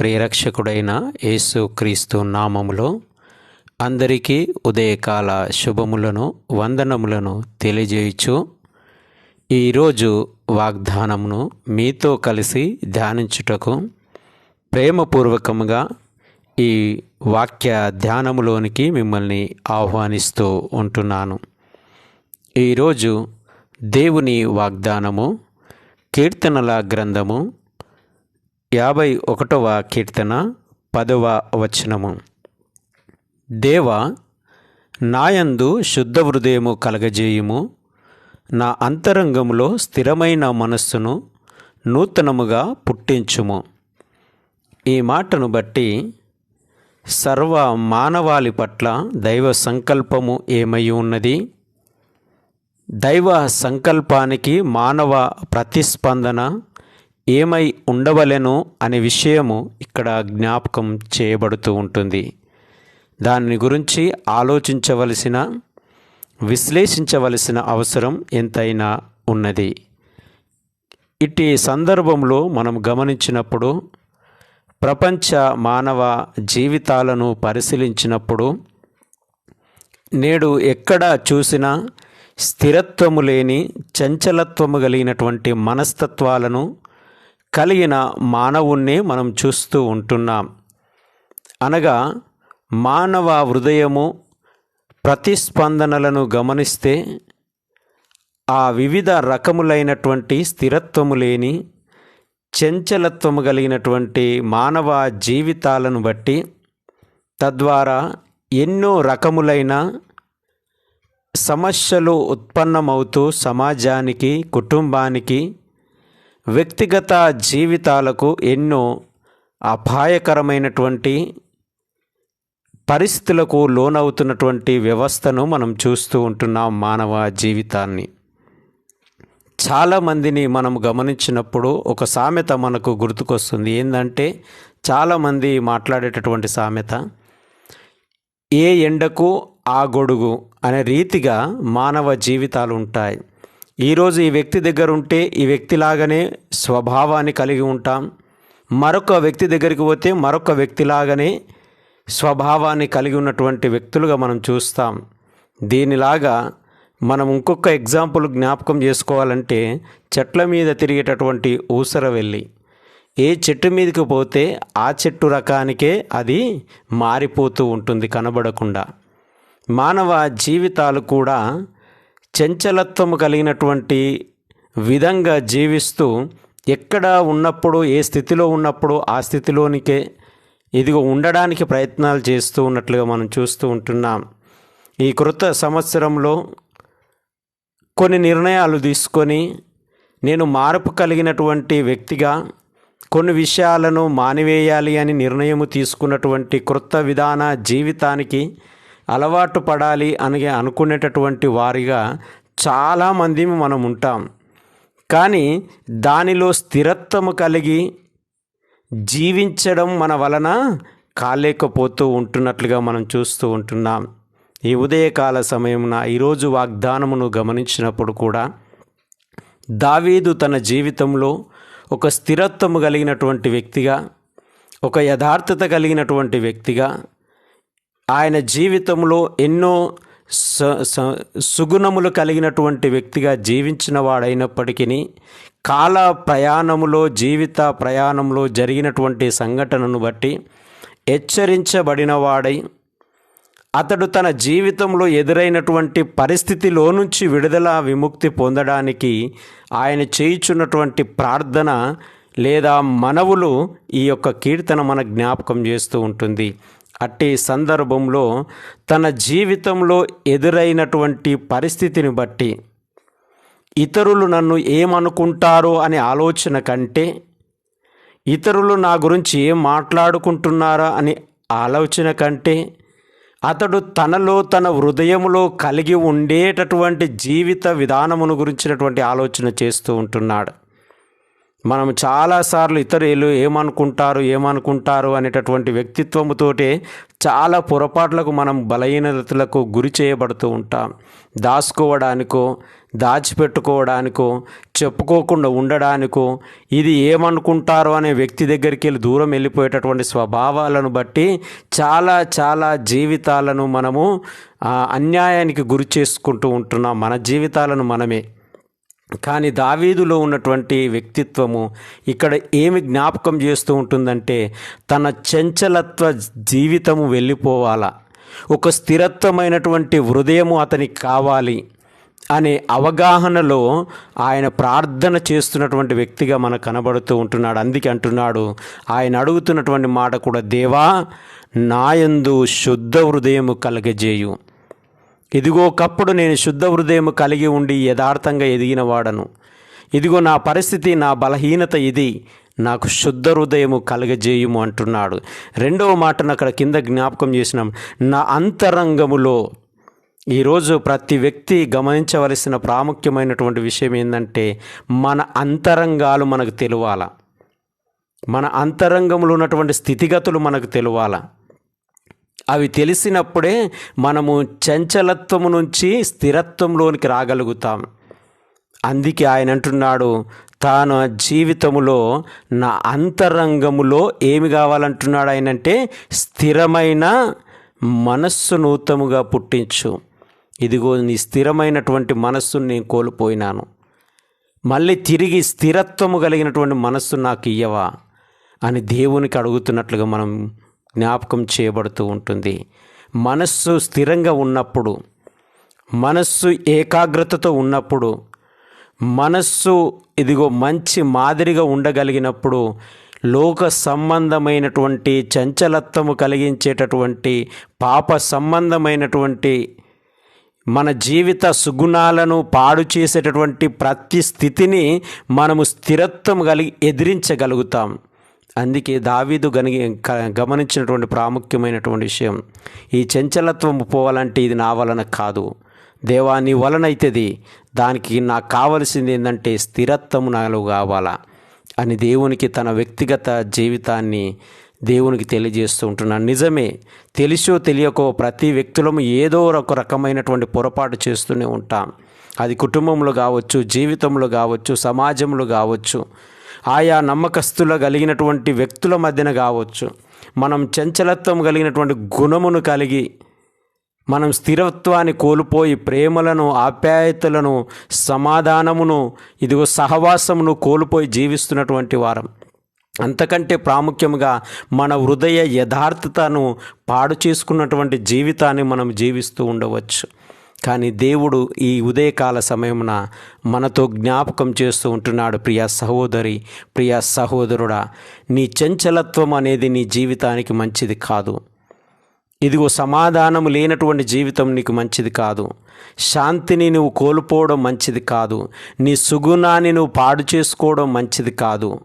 ప్రియరక్షకుడైన యేసు క్రీస్తు నామములో అందరికీ ఉదయకాల శుభములను వందనములను తెలియజేయచ్చు ఈరోజు వాగ్దానమును మీతో కలిసి ధ్యానించుటకు ప్రేమపూర్వకముగా ఈ వాక్య ధ్యానములోనికి మిమ్మల్ని ఆహ్వానిస్తూ ఉంటున్నాను. ఈరోజు దేవుని వాగ్దానము కీర్తనల గ్రంథము యాభై ఒకటవ కీర్తన పదవ వచనము. దేవ నాయందు శుద్ధ హృదయము కలగజేయుము. నా అంతరంగంలో స్థిరమైన మనస్సును నూతనముగా పుట్టించుము. ఈ మాటను బట్టి సర్వ మానవాళి పట్ల దైవ సంకల్పము ఏమై ఉన్నది? దైవ సంకల్పానికి మానవ ప్రతిస్పందన ఏమై ఉండవలెను అనే విషయము ఇక్కడ జ్ఞాపకం చేయబడుతూ ఉంటుంది. దాని గురించి ఆలోచించవలసిన విశ్లేషించవలసిన అవసరం ఎంతైనా ఉన్నది. ఇట్టి సందర్భంలో మనం గమనించినప్పుడు ప్రపంచ మానవ జీవితాలను పరిశీలించినప్పుడు నేడు ఎక్కడ చూసినా స్థిరత్వము లేని చంచలత్వము కలిగినటువంటి మనస్తత్వాలను కలిగిన మానవుణ్ణి మనం చూస్తూ ఉంటున్నాం. అనగా మానవ హృదయము ప్రతిస్పందనలను గమనిస్తే ఆ వివిధ రకములైనటువంటి స్థిరత్వము లేని చంచలత్వము కలిగినటువంటి మానవ జీవితాలను బట్టి తద్వారా ఎన్నో రకములైన సమస్యలు ఉత్పన్నమవుతూ సమాజానికి కుటుంబానికి వ్యక్తిగత జీవితాలకు ఎన్నో అపాయకరమైనటువంటి పరిస్థితులకు లోనవుతున్నటువంటి వ్యవస్థను మనం చూస్తూ ఉంటున్నాం మానవ జీవితాన్ని. చాలామందిని మనం గమనించినప్పుడు ఒక సామెత మనకు గుర్తుకొస్తుంది. ఏంటంటే చాలామంది మాట్లాడేటటువంటి సామెత ఏ ఎండకు ఆ గొడుగు అనే రీతిగా మానవ జీవితాలు ఉంటాయి. ఈరోజు ఈ వ్యక్తి దగ్గర ఉంటే ఈ వ్యక్తిలాగానే స్వభావాన్ని కలిగి ఉంటాం. మరొక వ్యక్తి దగ్గరికి పోతే మరొక వ్యక్తిలాగానే స్వభావాన్ని కలిగి ఉన్నటువంటి వ్యక్తులుగా మనం చూస్తాం. దీనిలాగా మనం ఇంకొక ఎగ్జాంపుల్ జ్ఞాపకం చేసుకోవాలంటే చెట్ల మీద తిరిగేటటువంటి ఊసర వెళ్ళి ఏ చెట్టు మీదకి పోతే ఆ చెట్టు రకానికే అది మారిపోతూ ఉంటుంది కనబడకుండా. మానవ జీవితాలు కూడా చంచలత్వము కలిగినటువంటి విధంగా జీవిస్తూ ఎక్కడ ఉన్నప్పుడు ఏ స్థితిలో ఉన్నప్పుడు ఆ స్థితిలోనికే ఇదిగో ఉండడానికి ప్రయత్నాలు చేస్తూ ఉన్నట్లుగా మనం చూస్తూ ఉంటున్నాం. ఈ కృత సంవత్సరంలో కొన్ని నిర్ణయాలు తీసుకొని నేను మార్పు కలిగినటువంటి వ్యక్తిగా కొన్ని విషయాలను మానివేయాలి అని నిర్ణయము తీసుకున్నటువంటి క్రొత్త విధాన జీవితానికి అలవాటు పడాలి అని అనుకునేటటువంటి వారిగా చాలామంది మనం ఉంటాం. కానీ దానిలో స్థిరత్వము కలిగి జీవించడం మన వలన కాలేకపోతూ ఉంటున్నట్లుగా మనం చూస్తూ ఉంటున్నాం. ఈ ఉదయకాల సమయమున ఈరోజు వాగ్దానమును గమనించినప్పుడు కూడా దావీదు తన జీవితంలో ఒక స్థిరత్వము కలిగినటువంటి వ్యక్తిగా ఒక యథార్థత కలిగినటువంటి వ్యక్తిగా ఆయన జీవితంలో ఎన్నో సుగుణములు కలిగినటువంటి వ్యక్తిగా జీవించిన వాడైనప్పటికీ కాల ప్రయాణములో జీవిత ప్రయాణంలో జరిగినటువంటి సంఘటనను బట్టి హెచ్చరించబడిన వాడై అతడు తన జీవితంలో ఎదురైనటువంటి పరిస్థితిలో నుంచి విడుదల విముక్తి పొందడానికి ఆయన చేయుచున్నటువంటి ప్రార్థన లేదా మనవులు ఈ యొక్క కీర్తన మన జ్ఞాపకం చేస్తూ ఉంటుంది. అట్టి సందర్భంలో తన జీవితంలో ఎదురైనటువంటి పరిస్థితిని బట్టి ఇతరులు నన్ను ఏమనుకుంటారో అనే ఆలోచన కంటే ఇతరులు నా గురించి ఏం మాట్లాడుకుంటున్నారా అని ఆలోచన కంటే అతడు తనలో తన హృదయములో కలిగి ఉండేటటువంటి జీవిత విధానమును గురించినటువంటి ఆలోచన చేస్తూ ఉంటున్నాడు. మనం చాలాసార్లు ఇతరులు ఏమనుకుంటారు ఏమనుకుంటారు అనేటటువంటి వ్యక్తిత్వముతోటే చాలా పొరపాట్లకు మనం బలహీనతలకు గురి చేయబడుతూ ఉంటాం. దాచుకోవడానికో దాచిపెట్టుకోవడానికో చెప్పుకోకుండా ఉండడానికో ఇది ఏమనుకుంటారో అనే వ్యక్తి దగ్గరికి వెళ్ళి దూరం వెళ్ళిపోయేటటువంటి స్వభావాలను బట్టి చాలా చాలా జీవితాలను మనము అన్యాయానికి గురి చేసుకుంటూ ఉంటున్నాం. మన జీవితాలను మనమే. కానీ దావీదులో ఉన్నటువంటి వ్యక్తిత్వము ఇక్కడ ఏమి జ్ఞాపకం చేస్తూ ఉంటుందంటే తన చంచలత్వ జీవితము వెళ్ళిపోవాలా. ఒక స్థిరత్వమైనటువంటి హృదయము అతనికి కావాలి అనే అవగాహనలో ఆయన ప్రార్థన చేస్తున్నటువంటి వ్యక్తిగా మనకు కనబడుతూ ఉంటున్నాడు. అందుకే అంటున్నాడు ఆయన అడుగుతున్నటువంటి మాట కూడా దేవా నాయందు శుద్ధ హృదయము కలగజేయు. ఇదిగో ఒకప్పుడు నేను శుద్ధ హృదయం కలిగి ఉండి యథార్థంగా ఎదిగిన వాడను ఇదిగో నా పరిస్థితి నా బలహీనత ఇది. నాకు శుద్ధ హృదయము కలగజేయము అంటున్నాడు. రెండవ మాటను అక్కడ కింద జ్ఞాపకం చేసినాం. నా అంతరంగములో ఈరోజు ప్రతి వ్యక్తి గమనించవలసిన ప్రాముఖ్యమైనటువంటి విషయం ఏంటంటే మన అంతరంగాలు మనకు తెలియాల. మన అంతరంగంలో ఉన్నటువంటి స్థితిగతులు మనకు తెలియాలా. అవి తెలిసినప్పుడే మనము చంచలత్వము నుంచి స్థిరత్వంలోనికి రాగలుగుతాం అందుకే ఆయన అంటున్నాడు తాను జీవితములో నా అంతరంగములో ఏమి కావాలంటున్నాడు ఆయన అంటే స్థిరమైన మనస్సు నూతముగా పుట్టించు. ఇదిగో నీ స్థిరమైనటువంటి మనస్సును నేను కోల్పోయినాను. మళ్ళీ తిరిగి స్థిరత్వము కలిగినటువంటి మనస్సు నాకు ఇయ్యవా? అని దేవునికి అడుగుతున్నట్లుగా మనం జ్ఞాపకం చేయబడుతూ ఉంటుంది. మనస్సు స్థిరంగా ఉన్నప్పుడు మనస్సు ఏకాగ్రతతో ఉన్నప్పుడు మనస్సు ఇదిగో మంచి మాదిరిగా ఉండగలిగినప్పుడు లోక సంబంధమైనటువంటి చంచలత్వము కలిగించేటటువంటి పాప సంబంధమైనటువంటి మన జీవిత సుగుణాలను పాడు చేసేటటువంటి ప్రతి స్థితిని మనము స్థిరత్వం కలిగి ఎదిరించగలుగుతాం. అందుకే దావీదు గని గమనించినటువంటి ప్రాముఖ్యమైనటువంటి విషయం ఈ చంచలత్వం పోవాలంటే ఇది నా వలన కాదు. దేవా నీ వలన అవుతుంది దానికి నాకు కావలసింది ఏంటంటే స్థిరత్వం నాలో కావాలా అని దేవునికి తన వ్యక్తిగత జీవితాన్ని దేవునికి తెలియజేస్తూ ఉంటున్నాను. నిజమే తెలిసో తెలియకో ప్రతి వ్యక్తులము ఏదో ఒక రకమైనటువంటి పొరపాటు చేస్తూనే ఉంటాం. అది కుటుంబంలో కావచ్చు జీవితంలో కావచ్చు సమాజంలో కావచ్చు. ఆయా నమ్మకస్తుల కలిగినటువంటి వ్యక్తుల మధ్యన కావచ్చు. మనం చంచలత్వం కలిగినటువంటి గుణమును కలిగి మనం స్థిరత్వాన్ని కోల్పోయి ప్రేమలను ఆప్యాయతలను సమాధానమును ఇదిగో సహవాసమును కోల్పోయి జీవిస్తున్నటువంటి వారం. అంతకంటే ప్రాముఖ్యంగా మన హృదయ యథార్థతను పాడు చేసుకున్నటువంటి జీవితాన్ని మనం జీవిస్తూ ఉండవచ్చు. కానీ దేవుడు ఈ ఉదయకాల సమయమున మనతో జ్ఞాపకం చేస్తూ ఉంటున్నాడు ప్రియ సహోదరి ప్రియ సహోదరుడా. నీ చంచలత్వం అనేది నీ జీవితానికి మంచిది కాదు. ఇదిగో సమాధానం లేనటువంటి జీవితం నీకు మంచిది కాదు. శాంతిని నువ్వు కోల్పోవడం మంచిది కాదు. నీ సుగుణాన్ని నువ్వు పాడు చేసుకోవడం మంచిది కాదు.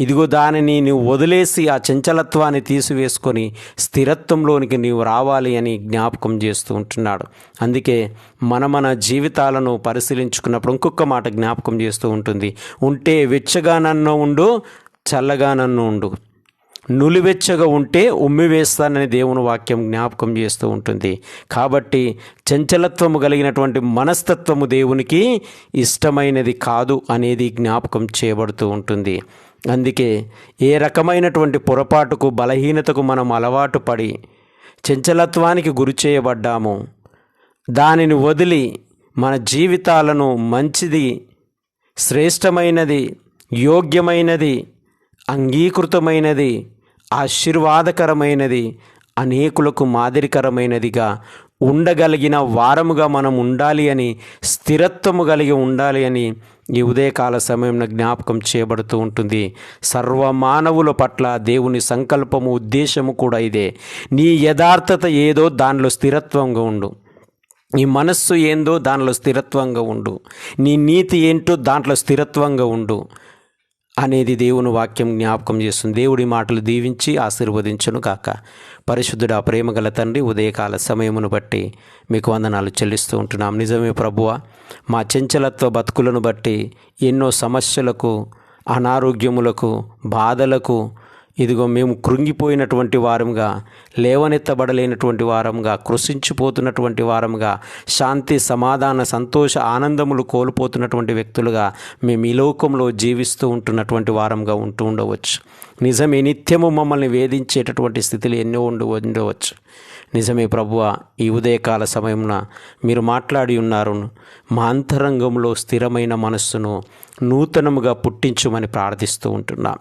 ఇదిగో దానిని నువ్వు వదిలేసి ఆ చంచలత్వాన్ని తీసివేసుకొని స్థిరత్వంలోనికి నీవు రావాలి అని జ్ఞాపకం చేస్తూ ఉంటున్నాడు. అందుకే మన మన జీవితాలను పరిశీలించుకున్నప్పుడు ఇంకొక మాట జ్ఞాపకం చేస్తూ ఉంటుంది. ఉంటే వెచ్చగా నన్ను ఉండు చల్లగా నన్ను ఉండు. నులివెచ్చగా ఉంటే ఉమ్మి వేస్తానని దేవుని వాక్యం జ్ఞాపకం చేస్తూ ఉంటుంది. కాబట్టి చంచలత్వము కలిగినటువంటి మనస్తత్వము దేవునికి ఇష్టమైనది కాదు అనేది జ్ఞాపకం చేయబడుతూ ఉంటుంది. అందుకే ఏ రకమైనటువంటి పొరపాటుకు బలహీనతకు మనం అలవాటు పడి చంచలత్వానికి గురి చేయబడ్డాము దానిని వదిలి మన జీవితాలను మంచిది శ్రేష్టమైనది యోగ్యమైనది అంగీకృతమైనది ఆశీర్వాదకరమైనది అనేకులకు మాదిరికరమైనదిగా ఉండగలిగిన వారముగా మనం ఉండాలి అని స్థిరత్వము కలిగి ఉండాలి అని ఈ ఉదయకాల సమయంలో జ్ఞాపకం చేయబడుతూ ఉంటుంది. సర్వమానవుల పట్ల దేవుని సంకల్పము ఉద్దేశము కూడా ఇదే. నీ యథార్థత ఏదో దానిలో స్థిరత్వంగా ఉండు. నీ మనస్సు ఏందో దానిలో స్థిరత్వంగా ఉండు. నీ నీతి ఏంటో దాంట్లో స్థిరత్వంగా ఉండు. అనేది దేవుని వాక్యం జ్ఞాపకం చేస్తుంది. దేవుడి మాటలు దీవించి ఆశీర్వదించును కాక పరిశుద్ధుడు ఆ ప్రేమగల తండ్రి ఉదయకాల సమయమును బట్టి మీకు వందనాలు చెల్లిస్తూ ఉంటున్నాం. నిజమే ప్రభువ మా చెంచలత్వ బతుకులను బట్టి ఎన్నో సమస్యలకు అనారోగ్యములకు బాధలకు ఇదిగో మేము కృంగిపోయినటువంటి వారంగా లేవనెత్తబడలేనటువంటి వారంగా కృషించిపోతున్నటువంటి వారంగా శాంతి సమాధాన సంతోష ఆనందములు కోల్పోతున్నటువంటి వ్యక్తులుగా మేము ఈ లోకంలో జీవిస్తూ ఉంటున్నటువంటి వారంగా ఉంటూ ఉండవచ్చు. నిజమే నిత్యము మమ్మల్ని వేధించేటటువంటి స్థితిలో ఎన్నో ఉండు ఉండవచ్చు. నిజమే ప్రభువ ఈ ఉదయకాల సమయమున మీరు మాట్లాడి ఉన్నారు మా అంతరంగంలో స్థిరమైన మనస్సును నూతనముగా పుట్టించుమని ప్రార్థిస్తూ ఉంటున్నాం.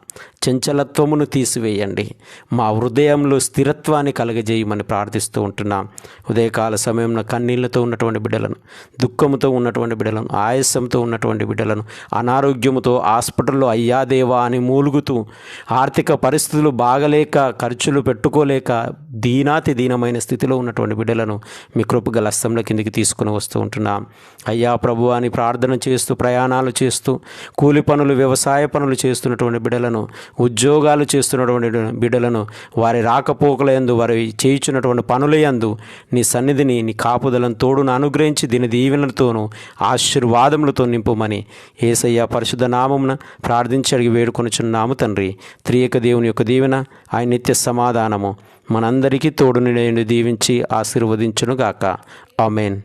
చంచలత్వమును తీసివేయండి. మా హృదయంలో స్థిరత్వాన్ని కలగజేయమని ప్రార్థిస్తూ ఉంటున్నాం. ఉదయకాల సమయంలో కన్నీళ్ళతో ఉన్నటువంటి బిడ్డలను దుఃఖముతో ఉన్నటువంటి బిడ్డలను ఆయాసంతో ఉన్నటువంటి బిడ్డలను అనారోగ్యముతో హాస్పిటల్లో అయ్యా దేవా అని మూలుగుతూ ఆర్థిక పరిస్థితులు బాగలేక ఖర్చులు పెట్టుకోలేక దీనాతి దీనమైన స్థితిలో ఉన్నటువంటి బిడ్డలను మీ కృపగల హస్తంలో కిందికి తీసుకుని వస్తూ ఉంటున్నాం. అయ్యా ప్రభు అని ప్రార్థన చేస్తూ ప్రయాణాలు చేస్తూ కూలి పనులు వ్యవసాయ పనులు చేస్తున్నటువంటి బిడ్డలను ఉద్యోగాలు చేస్తున్నటువంటి బిడ్డలను వారి రాకపోకల యందు వారి చేయుచున్నటువంటి పనుల యందు నీ సన్నిధిని నీ కాపుదలను తోడును అనుగ్రహించి దీని దీవెనలతోనూ ఆశీర్వాదములతో నింపుమని ఏసయ్య పరిశుద్ధ నామమున ప్రార్థించి అడిగి వేడుకొనుచున్నాము తండ్రి. త్రియక దేవుని యొక్క దీవెన ఆయన నిత్య సమాధానము. మనందరికీ తోడుని నేను దీవించి ఆశీర్వదించునుగాక. ఆమెన్.